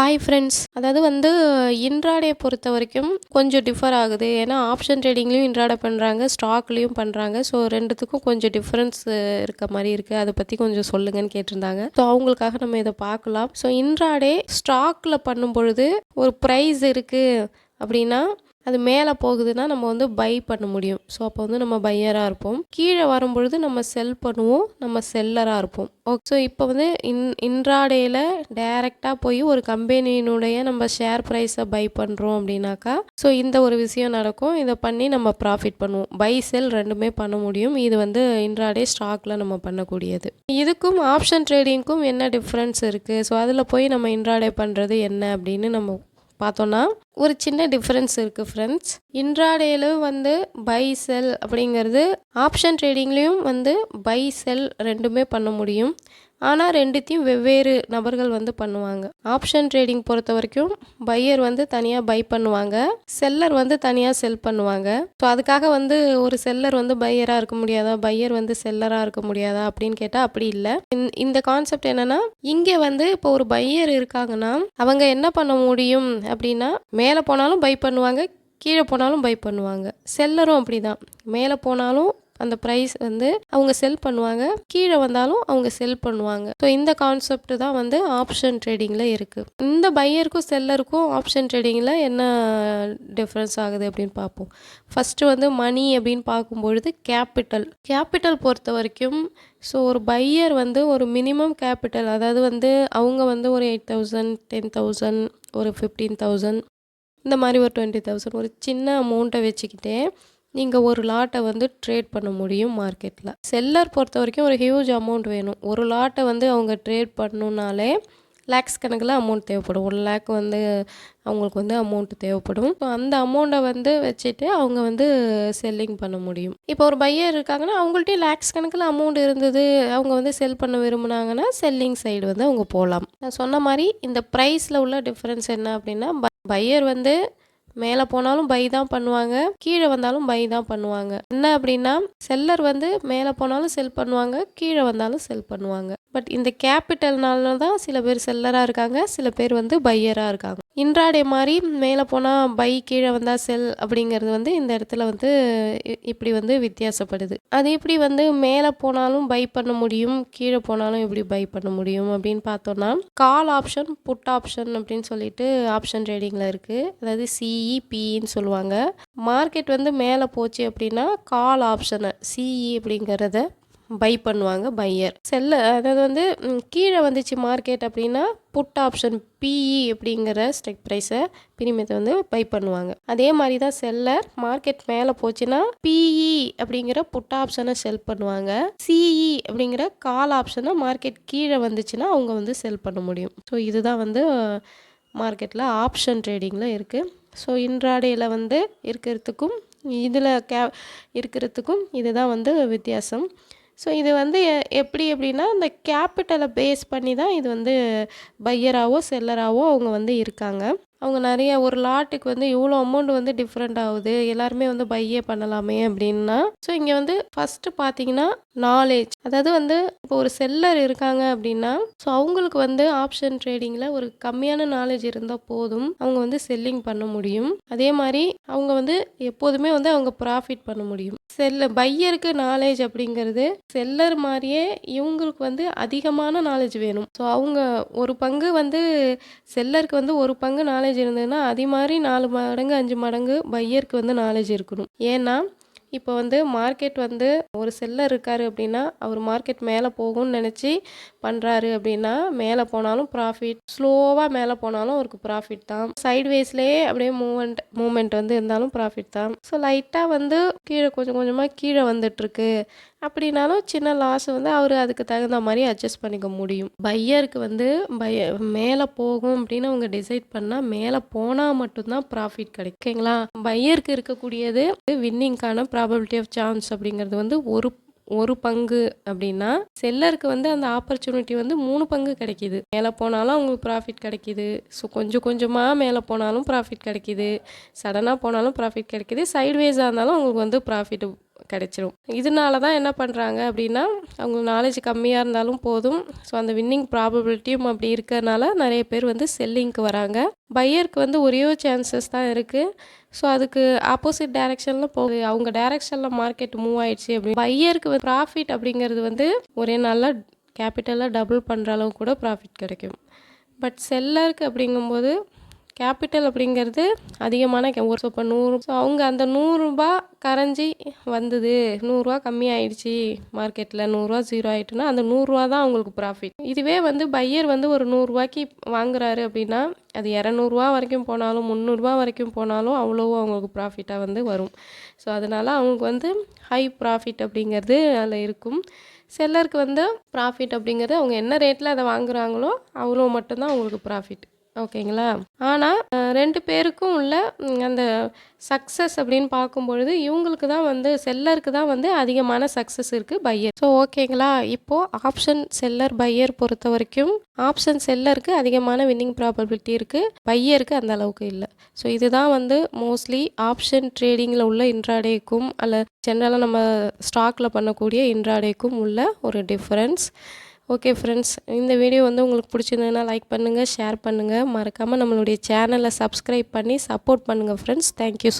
Hi friends அதாவது வந்து intraday பொறுத்த வரைக்கும் கொஞ்சம் டிஃபர் ஆகுது. ஏன்னா ஆப்ஷன் ட்ரேடிங்லேயும் இன்ட்ராடே பண்ணுறாங்க ஸ்டாக்லேயும் பண்ணுறாங்க ஸோ ரெண்டுத்துக்கும் கொஞ்சம் டிஃப்ரென்ஸ் இருக்க மாதிரி இருக்குது அதை பற்றி கொஞ்சம் சொல்லுங்கன்னு கேட்டிருந்தாங்க. ஸோ அவங்களுக்காக நம்ம இதை பார்க்கலாம். ஸோ இன்ட்ராடே ஸ்டாக்கில் பண்ணும் பொழுது ஒரு ப்ரைஸ் இருக்குது அப்படின்னா அது மேலே போகுதுன்னா நம்ம வந்து பை பண்ண முடியும். ஸோ அப்போ வந்து நம்ம பையராக இருப்போம். கீழே வரும்பொழுது நம்ம செல் பண்ணுவோம். நம்ம செல்லராக இருப்போம். ஓகே ஸோ இப்போ வந்து இன் இன்ட்ராடேயில் டைரெக்டாக போய் ஒரு கம்பெனியினுடைய நம்ம ஷேர் ப்ரைஸை பை பண்ணுறோம் அப்படின்னாக்கா ஸோ இந்த ஒரு விஷயம் நடக்கும். இதை பண்ணி நம்ம ப்ராஃபிட் பண்ணுவோம். பை செல் ரெண்டுமே பண்ண முடியும். இது வந்து இன்ட்ராடே ஸ்டாக்கில் நம்ம பண்ணக்கூடியது. இதுக்கும் ஆப்ஷன் ட்ரேடிங்க்கும் என்ன டிஃப்ரென்ஸ் இருக்குது ஸோ அதில் போய் நம்ம இன்ட்ராடே பண்ணுறது என்ன அப்படின்னு நம்ம பார்த்தோன்னா ஒரு சின்ன டிஃப்ரென்ஸ் இருக்குது ஃப்ரெண்ட்ஸ் இன்ட்ராடேலும் வந்து பை செல் அப்படிங்கிறது ஆப்ஷன் ட்ரேடிங்லேயும் வந்து பை செல் ரெண்டுமே பண்ண முடியும். ஆனால் ரெண்டுத்தையும் வெவ்வேறு நபர்கள் வந்து பண்ணுவாங்க. ஆப்ஷன் ட்ரேடிங் பொறுத்த வரைக்கும் பையர் வந்து தனியாக பை பண்ணுவாங்க. செல்லர் வந்து தனியாக செல் பண்ணுவாங்க. ஸோ அதுக்காக வந்து ஒரு செல்லர் வந்து பையராக இருக்க முடியாதா? பையர் வந்து செல்லராக இருக்க முடியாதா? அப்படின்னு கேட்டால் அப்படி இல்லை. இந்த கான்செப்ட் என்னென்னா இங்கே வந்து இப்போ ஒரு பையர் இருக்காங்கன்னா அவங்க என்ன பண்ண முடியும் அப்படின்னா மேலே போனாலும் பை பண்ணுவாங்க கீழே போனாலும் பை பண்ணுவாங்க. செல்லரும் அப்படி தான் மேலே போனாலும் அந்த ப்ரைஸ் வந்து அவங்க செல் பண்ணுவாங்க. கீழே வந்தாலும் அவங்க செல் பண்ணுவாங்க. ஸோ இந்த கான்செப்ட் தான் வந்து ஆப்ஷன் ட்ரேடிங்கில் இருக்குது இந்த பையருக்கும் செல்லருக்கும் ஆப்ஷன் ட்ரேடிங்கில் என்ன டிஃப்ரென்ஸ் ஆகுது அப்படின்னு பார்ப்போம். ஃபஸ்ட்டு வந்து மணி அப்படின்னு பார்க்கும்பொழுது கேபிட்டல் கேபிட்டல் பொறுத்த வரைக்கும் ஸோ ஒரு பையர் வந்து ஒரு மினிமம் கேபிட்டல் அதாவது வந்து அவங்க வந்து ஒரு எயிட் தௌசண்ட் டென் தௌசண்ட் ஒரு ஃபிஃப்டீன் தௌசண்ட் இந்த மாதிரி ஒரு டுவெண்ட்டி தௌசண்ட் ஒரு சின்ன அமௌண்ட்டை வச்சுக்கிட்டே நீங்கள் ஒரு லாட்டை வந்து ட்ரேட் பண்ண முடியும் மார்க்கெட்டில் செல்லர் பொறுத்த வரைக்கும் ஒரு ஹியூஜ் அமௌண்ட் வேணும். ஒரு லாட்டை வந்து அவங்க ட்ரேட் பண்ணணுன்னாலே லேக்ஸ் கணக்கில் அமௌண்ட் தேவைப்படும். ஒன் லேக் வந்து அவங்களுக்கு வந்து அமௌண்ட் தேவைப்படும். ஸோ அந்த அமௌண்ட்டை வந்து வச்சுட்டு அவங்க வந்து செல்லிங் பண்ண முடியும். இப்போ ஒரு பையர் இருக்காங்கன்னா அவங்கள்ட்டே லேக்ஸ் கணக்கில் அமௌண்ட் இருந்தது அவங்க வந்து செல் பண்ண விரும்புனாங்கன்னா செல்லிங் சைடு வந்து அவங்க போகலாம் நான் சொன்ன மாதிரி இந்த ப்ரைஸில் உள்ள டிஃப்ரென்ஸ் என்ன அப்படின்னா பையர் வந்து மேலே போனாலும் பை தான் பண்ணுவாங்க. கீழே வந்தாலும் பை தான் பண்ணுவாங்க. என்ன அப்படின்னா செல்லர் வந்து மேலே போனாலும் செல் பண்ணுவாங்க கீழே வந்தாலும் செல் பண்ணுவாங்க. பட் இந்த கேபிட்டல்னால தான் சில பேர் செல்லராக இருக்காங்க சில பேர் வந்து பையராக இருக்காங்க. இன்ட்ராடே மாதிரி மேலே போனால் பை கீழே வந்தால் செல் அப்படிங்கிறது வந்து இந்த இடத்துல வந்து இப்படி வந்து வித்தியாசப்படுது. அது எப்படி வந்து மேலே போனாலும் பை பண்ண முடியும் கீழே போனாலும் எப்படி பை பண்ண முடியும் அப்படின்னு பார்த்தோன்னா கால் ஆப்ஷன் புட் ஆப்ஷன் அப்படின்னு சொல்லிட்டு ஆப்ஷன் ட்ரேடிங்கில் இருக்குது அதாவது சிஇபின்னு சொல்லுவாங்க. மார்க்கெட் வந்து மேலே போச்சு அப்படின்னா கால் ஆப்ஷனை சிஇ அப்படிங்கிறத பை பண்ணுவாங்க பையர் செல்ல அதாவது வந்து கீழே வந்துச்சு மார்க்கெட் அப்படின்னா புட் ஆப்ஷன் பிஇ அப்படிங்கிற ஸ்டெக் ப்ரைஸை பிரிமியத்தை வந்து பை பண்ணுவாங்க. அதே மாதிரி தான் செல்லர் மார்க்கெட் மேலே போச்சுன்னா பிஇ அப்படிங்கிற புட் ஆப்ஷனை செல் பண்ணுவாங்க. சிஇ அப்படிங்கிற கால் ஆப்ஷனை மார்க்கெட் கீழே வந்துச்சுன்னா அவங்க வந்து செல் பண்ண முடியும். ஸோ இதுதான் வந்து மார்க்கெட்டில் ஆப்ஷன் ட்ரேடிங்கில் இருக்குது ஸோ இன்றாடையில் வந்து இருக்கிறதுக்கும் இதில் கே இருக்கிறதுக்கும் இதுதான் வந்து வித்தியாசம். ஸோ இது வந்து எப்படி எப்படின்னா இந்த கேபிட்டலை பேஸ் பண்ணி தான் இது வந்து பையராகவோ செல்லராகவோ அவங்க வந்து இருக்காங்க. அவங்க நிறைய ஒரு லாட்டுக்கு வந்து இவ்வளோ அமௌண்ட் வந்து டிஃப்ரெண்ட் ஆகுது. எல்லாருமே வந்து பையே பண்ணலாமே அப்படின்னா ஸோ இங்கே வந்து ஃபஸ்ட்டு பார்த்தீங்கன்னா நாலேஜ் அதாவது வந்து இப்போ ஒரு செல்லர் இருக்காங்க அப்படின்னா ஸோ அவங்களுக்கு வந்து ஆப்ஷன் ட்ரேடிங்கில் ஒரு கம்மியான நாலேஜ் இருந்தால் போதும். அவங்க வந்து செல்லிங் பண்ண முடியும். அதே மாதிரி அவங்க வந்து எப்போதுமே வந்து அவங்க ப்ராஃபிட் பண்ண முடியும். செல்ல பையருக்கு நாலேஜ் அப்படிங்கிறது செல்லர் மாதிரியே இவங்களுக்கு வந்து அதிகமான நாலேஜ் வேணும். ஸோ அவங்க ஒரு பங்கு வந்து செல்லருக்கு வந்து ஒரு பங்கு நாலேஜ் இருந்ததுன்னா அதே மாதிரி நாலு மடங்கு அஞ்சு மடங்கு பையருக்கு வந்து நாலேஜ் இருக்கணும். ஏன்னா இப்போ வந்து மார்க்கெட் வந்து ஒரு செல்லர் இருக்கார் அப்படின்னா அவர் மார்க்கெட் மேலே போகும்னு நினச்சி பண்ணுறாரு அப்படின்னா மேலே போனாலும் ப்ராஃபிட் ஸ்லோவாக மேலே போனாலும் அவருக்கு ப்ராஃபிட் தான். சைட்வேஸ்லேயே அப்படியே மூமெண்ட் மூமெண்ட் வந்து இருந்தாலும் ப்ராஃபிட் தான். ஸோ லைட்டாக வந்து கீழே கொஞ்சம் கொஞ்சமாக கீழே வந்துட்டுருக்கு. அப்படின்னாலும் சின்ன லாஸ் வந்து அவர் அதுக்கு தகுந்த மாதிரி அட்ஜஸ்ட் பண்ணிக்க முடியும். பையருக்கு வந்து பைய மேலே போகும் அப்படின்னு அவங்க டிசைட் பண்ணால் மேலே போனால் மட்டும்தான் ப்ராஃபிட் கிடைக்குங்களா பையருக்கு இருக்கக்கூடியது வின்னிங்க்கான ப்ராபபிலிட்டி ஆஃப் சான்ஸ் அப்படிங்கிறது வந்து ஒரு ஒரு பங்கு அப்படின்னா செல்லருக்கு வந்து அந்த ஆப்பர்ச்சுனிட்டி வந்து மூணு பங்கு கிடைக்கிது. மேலே போனாலும் அவங்களுக்கு ப்ராஃபிட் கிடைக்கிது. ஸோ கொஞ்சம் கொஞ்சமாக மேலே போனாலும் ப்ராஃபிட் கிடைக்கிது. சடனாக போனாலும் ப்ராஃபிட் கிடைக்கிது. சைட்வேஸாக இருந்தாலும் அவங்களுக்கு வந்து ப்ராஃபிட் கிடைச்சிடும் இதனால தான் என்ன பண்ணுறாங்க அப்படின்னா அவங்க நாலேஜ் கம்மியாக இருந்தாலும் போதும். ஸோ அந்த வின்னிங் ப்ராபபிலிட்டியும் அப்படி இருக்கிறனால நிறைய பேர் வந்து செல்லிங்க்கு வராங்க. பையருக்கு வந்து ஒரே சான்சஸ் தான் இருக்குது ஸோ அதுக்கு ஆப்போசிட் டைரெக்ஷனில் போகுது அவங்க டைரெக்ஷனில் மார்க்கெட் மூவ் ஆயிடுச்சு அப்படின்னு பையருக்கு ப்ராஃபிட் அப்படிங்கிறது வந்து ஒரே நாளில் கேபிட்டலாக டபுள் பண்ணுற அளவு கூட ப்ராஃபிட் கிடைக்கும். பட் செல்லருக்கு அப்படிங்கும்போது கேபிட்டல் அப்படிங்கிறது அதிகமான ஒரு இப்போ நூறு ஸோ அவங்க அந்த நூறுரூபா கரைஞ்சி வந்தது. நூறுரூவா கம்மி ஆயிடுச்சு மார்க்கெட்டில் நூறுரூவா ஜீரோ ஆயிட்டுனா அந்த நூறுரூவா தான் அவங்களுக்கு ப்ராஃபிட் இதுவே வந்து பையர் வந்து ஒரு நூறுரூவாய்க்கு வாங்குறாரு அப்படின்னா அது இரநூறுவா வரைக்கும் போனாலும் முந்நூறுரூவா வரைக்கும் போனாலும் அவ்வளோவும் அவங்களுக்கு ப்ராஃபிட்டாக வந்து வரும். ஸோ அதனால் அவங்களுக்கு வந்து ஹை ப்ராஃபிட் அப்படிங்கிறது அதில் இருக்கும். செல்லருக்கு வந்து ப்ராஃபிட் அப்படிங்கிறது அவங்க என்ன ரேட்டில் அதை வாங்குறாங்களோ அவ்வளோ மட்டும்தான் அவங்களுக்கு ப்ராஃபிட் ஓகேங்களா? ஆனால் ரெண்டு பேருக்கும் உள்ள அந்த சக்ஸஸ் அப்படின்னு பார்க்கும்பொழுது இவங்களுக்கு தான் வந்து செல்லருக்கு தான் வந்து அதிகமான சக்ஸஸ் இருக்குது பையர் ஸோ ஓகேங்களா? இப்போது ஆப்ஷன் செல்லர் பையர் பொறுத்த வரைக்கும் ஆப்ஷன் செல்லருக்கு அதிகமான வின்னிங் ப்ராபபிலிட்டி இருக்குது பையருக்கு அந்த அளவுக்கு இல்லை. ஸோ இதுதான் வந்து மோஸ்ட்லி ஆப்ஷன் ட்ரேடிங்கில் உள்ள இன்ட்ராடேக்கும் அல்ல ஜென்ரலாக நம்ம ஸ்டாக்கில் பண்ணக்கூடிய இன்ட்ராடேக்கும் உள்ள ஒரு டிஃப்ரென்ஸ் ஓகே ஃப்ரெண்ட்ஸ் இந்த வீடியோ வந்து உங்களுக்கு பிடிச்சிருந்ததுன்னா லைக் பண்ணுங்கள் ஷேர் பண்ணுங்கள் மறக்காமல் நம்மளுடைய சேனலை சப்ஸ்கிரைப் பண்ணி சப்போர்ட் பண்ணுங்கள் ஃப்ரெண்ட்ஸ் தேங்க்யூ ஸோ